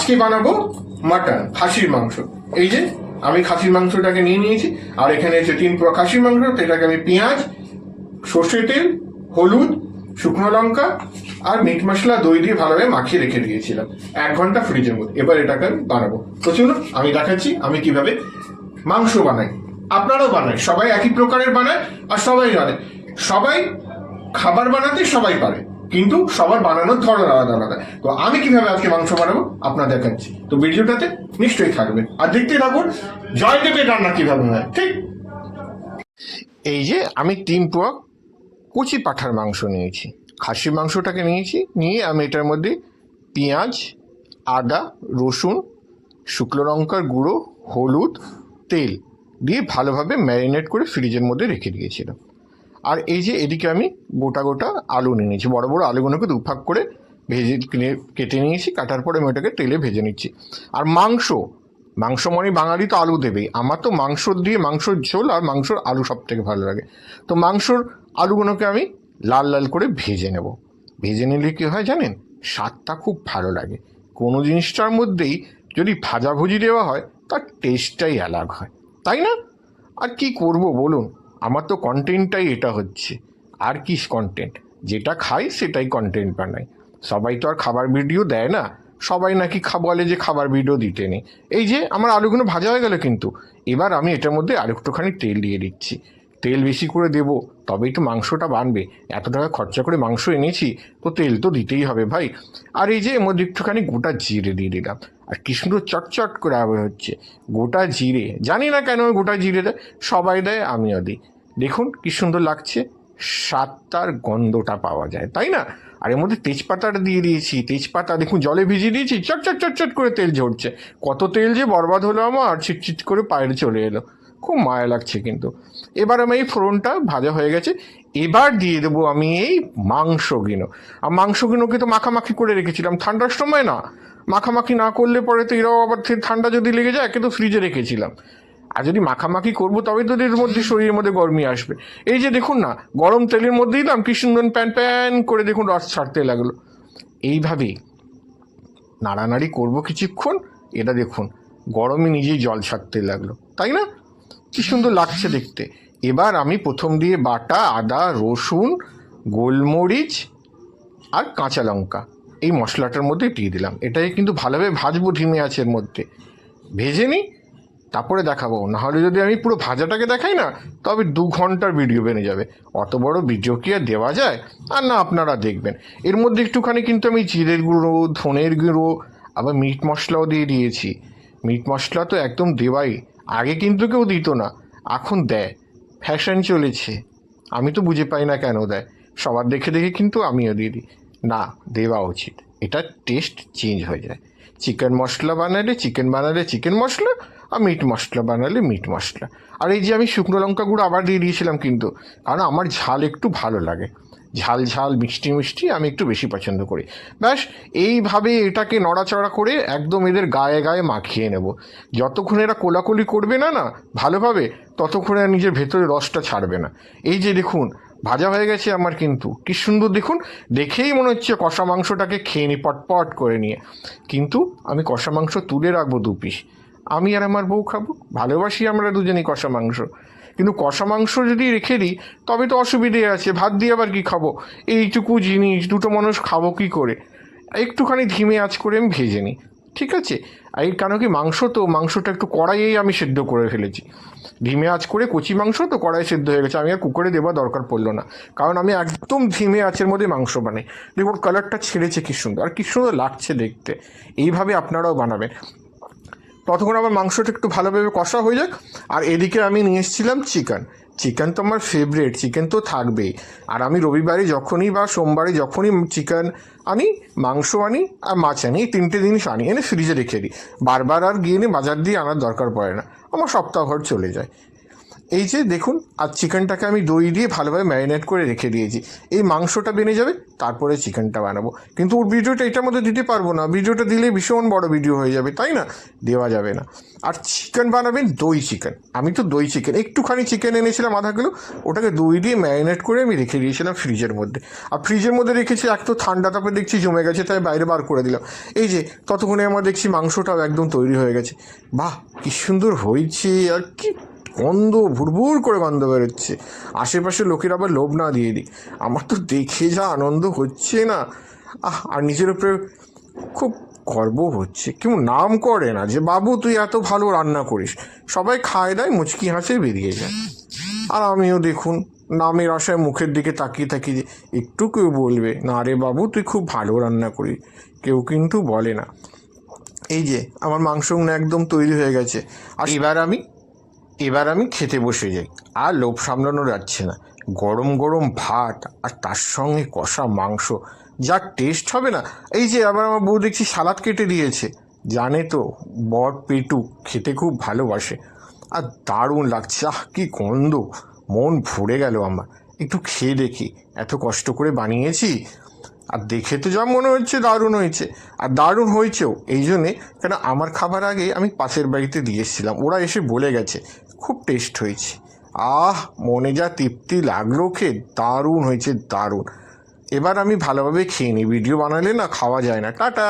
আজকে বানাবো মাটন, খাসির মাংস। এই যে, আমি খাসির মাংসটাকে নিয়ে নিয়েছি, আর এখানে আছে তিন পোয়া খাসির মাংস এটাকে আমি পেঁয়াজ, সর্ষে তেল, হলুদ, শুকনো লঙ্কা, আর মিট মশলা, দই দিয়ে ভালোভাবে মাখিয়ে রেখে দিয়েছিলাম। এক ঘণ্টা ফ্রিজের মধ্যে। এবার এটাকে আমি বানাবো। তো চলুন, আমি দেখাচ্ছি, আমি কীভাবে মাংস বানাই। আপনারাও বানায় সবাই একই প্রকারের বানায়, আর সবাই জানে। সবাই খাবার বানাতে সবাই পারে। কিন্তু সবার বানানোর ধরন আলাদা আলাদা। তো আমি কীভাবে আজকে মাংস বানাবো? আপনার দেখাচ্ছি। তো ভিডিওটাতে নিশ্চয়ই থাকবে আর দেখতে থাকুন, জয়দেবের রান্না কীভাবে হয়, ঠিক? এই যে আমি তিন পোয়া কুচি পাঠার মাংস নিয়েছি। খাসির মাংসটাকে নিয়েছি, নিয়ে আমি এটার মধ্যে পেঁয়াজ, আদা, রসুন, শুকনো লঙ্কার গুঁড়ো, হলুদ, তেল দিয়ে ভালোভাবে ম্যারিনেট করে ফ্রিজের মধ্যে রেখে দিয়েছিলাম। আর এই যে এদিকে আমি গোটা গোটা আলু নিয়ে নিয়েছি। বড় বড় আলুগুলোকে দুভাগ করে ভেজে কেটে নিয়েছি কাটার পরে আমি ওটাকে তেলে ভেজে নিচ্ছি। আর মাংস মাংস মানে বাঙালি তো আলু দেবেই। আমার তো মাংস দিয়ে মাংসর ঝোল আর মাংসর আলু সব থেকে ভালো লাগে। তো মাংসর আলুগুলোকে আমি লাল লাল করে ভেজে নেব। ভেজে নিলে কী হয় জানেন? স্বাদটা খুব ভালো লাগে। কোনো জিনিসটার মধ্যেই যদি ভাজাভুজি দেওয়া হয়, তার টেস্টটাই আলাগ হয়। তাই না? আর কি করব বলুন? আমার তো কন্টেন্টটাই এটা হচ্ছে। আর কি কন্টেন্ট যেটা খাই সেটাই কন্টেন্ট বানাই। সবাই তো আর খাবার ভিডিও দেয় না। সবাই নাকি বলে যে খাবার ভিডিও দিতে নেই। এই যে আমার আলুগুলো ভাজা হয়ে গেল কিন্তু। এবার আমি এটার মধ্যে আর একটুখানি তেল দিয়ে দিচ্ছি। তেল বেশি করে দেবো, তবেই তো মাংসটা বানবে। এত টাকা খরচা করে মাংস এনেছি, তো তেল তো দিতেই হবে ভাই। আর এই যে এর মধ্যে একটুখানি গোটা জিরে দিয়ে দিলাম। আর কি সুন্দর চটচট করে আবার হচ্ছে গোটা জিরে, জানি না কেন গোটা জিরে দেয়, সবাই দেয়, আমিও দিই। দেখুন কি সুন্দর লাগছে, স্বাদটার গন্ধটা পাওয়া যায়, তাই না? আর এর মধ্যে তেজপাতাটা দিয়ে দিয়েছি, তেজপাতা দেখুন জলে ভিজিয়ে দিয়েছি, চট চট চট চট করে তেল ঝরছে। কত তেল যে বরবাদ হলো আমার ছিটছিট করে পায়ের চলে এলো। খুব মায়া লাগছে কিন্তু। এবার আমি এই ফোড়নটা ভাজা হয়ে গেছে, এবার দিয়ে দেবো আমি এই মাংসগুলো আর মাংসগুলোকে তো মাখামাখি করে রেখেছিলাম, ঠান্ডার সময় না। মাখামাখি না করলে পরে তো এরাও আবার ঠান্ডা যদি লেগে যায়, কিন্তু ফ্রিজে রেখেছিলাম। আর যদি মাখামাখি করব, তবেই তো এর মধ্যে শরীরের মধ্যে গরমি আসবে। এই যে দেখুন না, গরম তেলের মধ্যে দিলাম কি সুন্দর প্যান প্যান করে দেখুন রস ছাড়তে লাগল। এইভাবেই নাড়ানাড়ি করব কিছুক্ষণ, এটা দেখুন, গরমে নিজেই জল ছাড়তে লাগল। তাই না? কি সুন্দর লাগছে দেখতে। এবার আমি প্রথম দিয়ে বাটা, আদা, রসুন, গোলমরিচ আর কাঁচা লঙ্কা। এই মশলাটার মধ্যে দিয়ে দিলাম। এটাকে কিন্তু ভালোভাবে ভাজবো ধিমে আছের মধ্যে। ভেজে নিই, তারপরে দেখাবো। নাহলে যদি আমি পুরো ভাজাটাকে দেখাই না, তবে দু ঘণ্টার ভিডিও বেড়ে যাবে। অত বড় ভিডিও কি আর দেওয়া যায়? আর না, আপনারা দেখবেন। এর মধ্যে একটুখানি কিন্তু আমি জিরের গুঁড়ো, ধনের গুঁড়ো, আবার মিট মশলাও দিয়ে দিয়েছি। মিট মশলা তো একদম দেওয়াই। আগে কিন্তু কেউ দিত না। এখন দেয়। ফ্যাশন চলেছে। আমি তো বুঝে পাই না কেন দেয়। সবার দেখে দেখে কিন্তু আমিও দিয়ে দিই। না, দেওয়া উচিত। এটা টেস্ট চেঞ্জ হয়ে যায়। চিকেন মশলা বানালে চিকেন বানালে চিকেন মশলা, আর মিট মশলা বানালে মিট মশলা। আর এই যে আমি শুকনো লঙ্কা গুঁড়ো আবার দিয়ে দিয়েছিলাম কিন্তু, কারণ আমার ঝাল একটু ভালো লাগে। ঝাল ঝাল, মিষ্টি মিষ্টি আমি একটু বেশি পছন্দ করি। ব্যাস, এইভাবে এটাকে নড়াচড়া করে একদম এদের গায়ে গায়ে মাখিয়ে নেব। যতক্ষণ এরা কোলাকুলি করবে না না, ভালোভাবে, ততক্ষণ এরা নিজের ভেতরে রসটা ছাড়বে না। এই যে দেখুন ভাজা হয়ে গেছে আমার কিন্তু। কি সুন্দর দেখুন, দেখেই মনে হচ্ছে কষা মাংসটাকে খেয়ে নি, পটপট করে নিয়ে। কিন্তু আমি কষা মাংস তুলে রাখব দু পিস। আমি আর আমার বউ খাব, ভালোবাসি আমরা দুজনেই কষা মাংস। কিন্তু কষা মাংস যদি রেখে দিই, তবে তো অসুবিধে আছে, ভাত দিয়ে আবার কি খাব? এইটুকু জিনিস, দুটো মানুষ খাব কি করে? একটুখানি ধিমে আঁচ করে আমি ভেজে নিই। ঠিক আছে? আর এই কেন কি মাংস তো, মাংসটা একটু কড়াইয়েই আমি সেদ্ধ করে ফেলেছি। ধিমে আঁচ করে কচি মাংস তো কড়াই সেদ্ধ হয়ে গেছে, আমি আর কুকারে দেওয়া দরকার পড়ল না। কারণ আমি একদম ধিমে আঁচের মধ্যে মাংস বানাই। দেখুন, কালারটা ছেড়েছে কি সুন্দর, আর কি সুন্দর লাগছে দেখতে। এইভাবে আপনারাও বানাবেন। ততক্ষণ আবার মাংসটা একটু ভালোভাবে কষা হয়ে যাক। আর এদিকে আমি নিয়ে এসেছিলাম চিকেন চিকেন তো আমার ফেভারেট চিকেন তো থাকবেই। আর আমি রবিবারে যখনই বা সোমবারে যখনই চিকেন আনি, মাংস আনি আর মাছ আনি, এই তিনটে জিনিস আনি, এনে ফ্রিজে রেখে দিই। বারবার আর গিয়ে নিয়ে বাজার দিয়ে আনার দরকার পড়ে না। আমার সপ্তাহ ঘর চলে যায়। এই যে দেখুন, আর চিকেনটাকে আমি দই দিয়ে ভালোভাবে ম্যারিনেট করে রেখে দিয়েছি। এই মাংসটা বেনে যাবে, তারপরে চিকেনটা বানাবো। কিন্তু ওর ভিডিওটা এটার মধ্যে দিতে পারব না। ভিডিওটা দিলে ভীষণ বড় ভিডিও হয়ে যাবে, তাই না? দেওয়া যাবে না। আর চিকেন বানাবেন দই চিকেন। আমি তো দই চিকেন, একটুখানি চিকেন এনেছিলাম আধা কিলো, ওটাকে দই দিয়ে ম্যারিনেট করে আমি রেখে দিয়েছিলাম ফ্রিজের মধ্যে। আর ফ্রিজের মধ্যে রেখেছি, এক তো ঠান্ডা তাপে দেখছি জমে গেছে, তাই বাইরে বার করে দিলাম। এই যে, ততক্ষণে আমার দেখছি মাংসটাও একদম তৈরি হয়ে গেছে। বাহ, কি সুন্দর হয়েছে, আর কি গন্ধ, ভুরভুর করে গন্ধ বেরোচ্ছে। আশেপাশে লোকের আবার লোভ না দিয়ে দিই। আমার তো দেখে যা আনন্দ হচ্ছে না। আহ, আর নিজের উপরে খুব গর্ব হচ্ছে। কেউ নাম করে না যে, বাবু, তুই এত ভালো রান্না করিস। সবাই খায় দেয়, মুচকি হাসে বেরিয়ে যায়। আর আমিও দেখুন, নামের আশায় মুখের দিকে তাকিয়ে থাকি যে, একটু কেউ বলবে, না রে বাবু, তুই খুব ভালো রান্না করিস। কেউ কিন্তু বলে না। এই যে, আমার মাংস একদম তৈরি হয়ে গেছে। আর এবার আমি এবার আমি খেতে বসে যাই, আর লোভ সামলানো যাচ্ছে না। গরম গরম ভাত আর তার সঙ্গে কষা মাংস যা টেস্ট হবে না। এই যে আবার আমার বউ দেখছি সালাদ কেটে দিয়েছে। জানে তো, বর পেটু খেতে খুব ভালোবাসে। আর দারুণ লাগছে, আহ, কি গন্ধ। মন ভরে গেল আমার। একটু খেয়ে দেখি, এত কষ্ট করে বানিয়েছি আর দেখে তো যা মনে হচ্ছে দারুণ হয়েছে। আর দারুণ হয়েছেও, এই জন্যে কেন আমার খাবার আগে আমি পাশের বাড়িতে দিয়ে এসেছিলাম। ওরা এসে বলে গেছে, খুব টেস্ট হয়েছে। আহ, মনে যা তৃপ্তি লাগল খেয়ে দারুণ হয়েছে, দারুণ। এবার আমি ভালোভাবে খেয়ে নিই। ভিডিও বানালে না খাওয়া যায় না। টাটা!